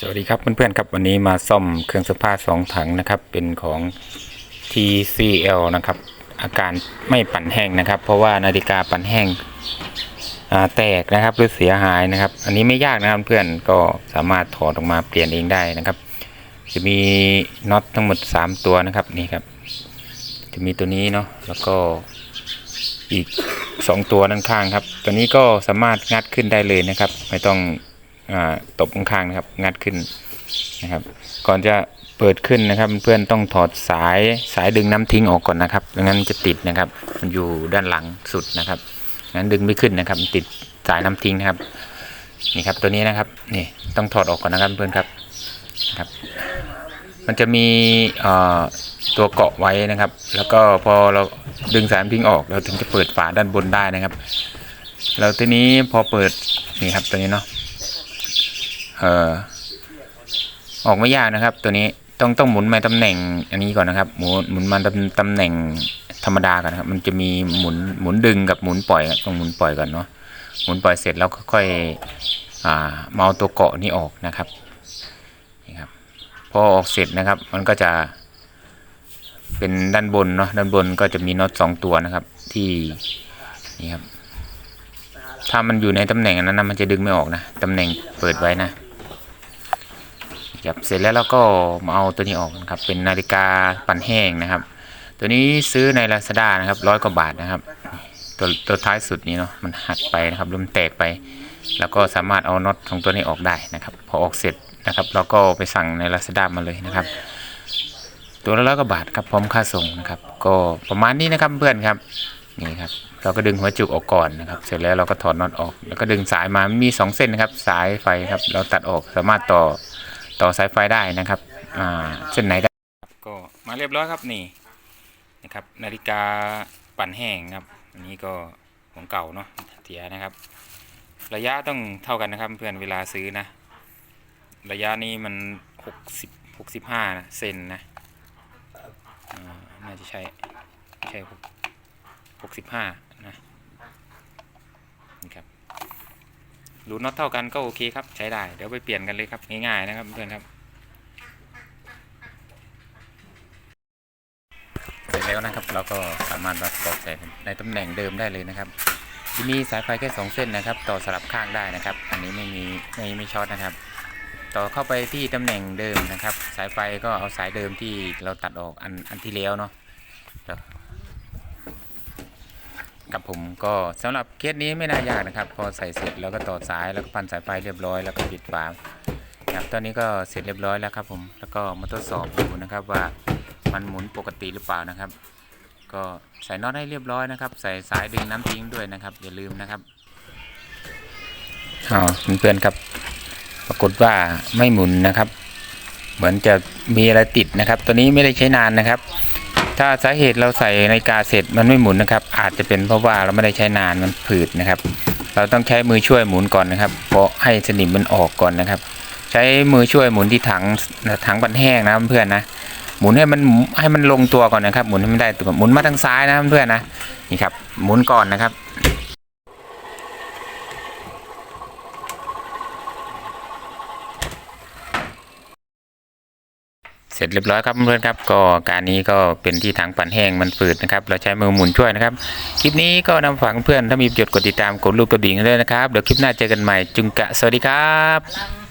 สวัสดีครับเพื่อนๆครับวันนี้มาซ่อมเครื่องซักผ้าสองถังนะครับ เป็นของ TCL นะครับ อาการไม่ปั่นแห้งนะครับ เพราะว่านาฬิกาปั่นแห้งแตกนะครับหรือเสียหายนะครับ อันนี้ไม่ยากนะครับเพื่อนก็สามารถถอดออกมาเปลี่ยนเองได้นะครับ จะมีน็อตทั้งหมด 3 ตัวนะครับนี่ครับ จะมีตัวนี้เนาะแล้วก็อีก 2 ตัวด้านข้างครับ ตัวนี้ก็สามารถงัดขึ้นได้เลยนะครับ ไม่ต้อง ตบข้างๆนะครับ งัดขึ้นนะครับ ก่อนจะเปิดขึ้นนะครับ เพื่อนต้องถอดสายสายดึงน้ำทิ้งออกก่อนนะครับไม่งั้นจะติดนะครับ มันอยู่ด้านหลังสุดนะครับงั้นดึงไม่ขึ้นนะครับมันติดสายน้ำทิ้งนะครับ นี่ครับตัวนี้นะครับนี่ต้องถอดออกก่อนนะครับเพื่อนครับครับ มันจะมีตัวเกาะไว้นะครับ แล้วก็พอเราดึงสายน้ำทิ้งออก เราถึงจะเปิดฝาด้านบนได้นะครับ แล้วทีนี้พอเปิดนี่ครับตัวนี้เนาะ เอ่อออกไม่ยากนะครับ ตัวนี้ต้องต้องหมุนมาตำแหน่งอันนี้ก่อนนะครับ หมุนหมุนมาตำตำแหน่งธรรมดาก่อนครับ มันจะมีหมุนหมุนดึงกับหมุนปล่อยต้องหมุนปล่อยก่อนเนาะหมุนปล่อยเสร็จแล้วค่อยอ่าเอาตัวเกาะนี้ออกนะครับนี่ครับพอออกเสร็จนะครับ มันก็จะเป็นด้านบนเนาะด้านบนก็จะมีน็อตสองตัวนะครับ ที่นี่ครับถ้ามันอยู่ในตำแหน่งนั้นนะมันจะดึงไม่ออกนะตำแหน่งเปิดไว้นะ ครับเสร็จแล้วเราก็มาเอาตัวนี้ออกนะครับเป็นนาฬิกาปั่นแห้งนะครับ ตัวนี้ซื้อใน Lazada นะครับร้อยกว่าบาทนะครับ ตัวตัวท้ายสุดนี้เนาะมันหักไปนะครับหรือมันแตกไป แล้วก็สามารถเอาน็อตของตัวนี้ออกได้นะครับ พอออกเสร็จนะครับเราก็ไปสั่งใน Lazada มาเลยนะครับ ตัวละร้อยกว่าบาทครับพร้อมค่าส่งนะครับ ก็ประมาณนี้นะครับเพื่อนครับนี่ครับเราก็ดึงหัวจุกออกก่อนนะครับ เสร็จแล้วเราก็ถอดน็อตออก แล้วก็ดึงสายมามีสองเส้นนะครับ สายไฟครับ เราตัดออกสามารถต่อ ต่อสายไฟได้นะครับอ่าเส้นไหนได้ก็มาเรียบร้อยครับนี่นะครับ นาฬิกาปั่นแห้งครับอันนี้ก็ของเก่าเนาะเสียนะครับ ระยะต้องเท่ากันนะครับเพื่อนเวลาซื้อนะ ระยะนี้มัน60 65นะเซนนะน่าจะใช่ใช่65 รูน็อตเท่ากันก็โอเคครับใช้ได้ เดี๋ยวไปเปลี่ยนกันเลยครับง่ายๆนะครับเพื่อนครับเสร็จแล้วนะครับ เราก็สามารถมาต่อใส่ในตำแหน่งเดิมได้เลยนะครับจะมีสายไฟแค่สองเส้นนะครับ ต่อสลับข้างได้นะครับ อันนี้ไม่มีไม่ไม่ช็อตนะครับ ต่อเข้าไปที่ตำแหน่งเดิมนะครับ สายไฟก็เอาสายเดิมที่เราตัดออกอันอันที่แล้วเนาะ กับผมก็สำหรับเคสนี้ไม่น่ายากนะครับ พอใส่เสร็จแล้วก็ต่อสายแล้วก็พันสายไฟเรียบร้อยแล้วก็ปิดฝาครับตอนนี้ก็เสร็จเรียบร้อยแล้วครับผมแล้วก็มาทดสอบดูนะครับว่ามันหมุนปกติหรือเปล่านะครับ ก็ใส่น็อตให้เรียบร้อยนะครับ ใส่สายดึงน้ำทิ้งด้วยนะครับ อย่าลืมนะครับอ้าวเพื่อนๆครับ ปรากฏว่าไม่หมุนนะครับ เหมือนจะมีอะไรติดนะครับ ตัวนี้ไม่ได้ใช้นานนะครับ ถ้าสาเหตุเราใส่นาฬิกาเสร็จมันไม่หมุนนะครับ อาจจะเป็นเพราะว่าเราไม่ได้ใช้นานมันผืดนะครับ เราต้องใช้มือช่วยหมุนก่อนนะครับ เพราะให้สนิมมันออกก่อนนะครับ ใช้มือช่วยหมุนที่ถังถังบันแห้งนะเพื่อนนะหมุนให้มันให้มันลงตัวก่อนนะครับ หมุนให้มันได้ตัวหมุนมาทางซ้ายนะเพื่อนนะนี่ครับหมุนก่อนนะครับ เสร็จเรียบร้อยครับเพื่อนครับ ก็การนี้ก็เป็นที่ถังปั่นแห้งมันฝืดนะครับ เราใช้มือหมุนช่วยนะครับ คลิปนี้ก็นำฝากเพื่อนถ้ามีประโยชน์กดติดตามกดรูปกระดิ่งเลยนะครับ เดี๋ยวคลิปหน้าเจอกันใหม่จุงกะสวัสดีครับ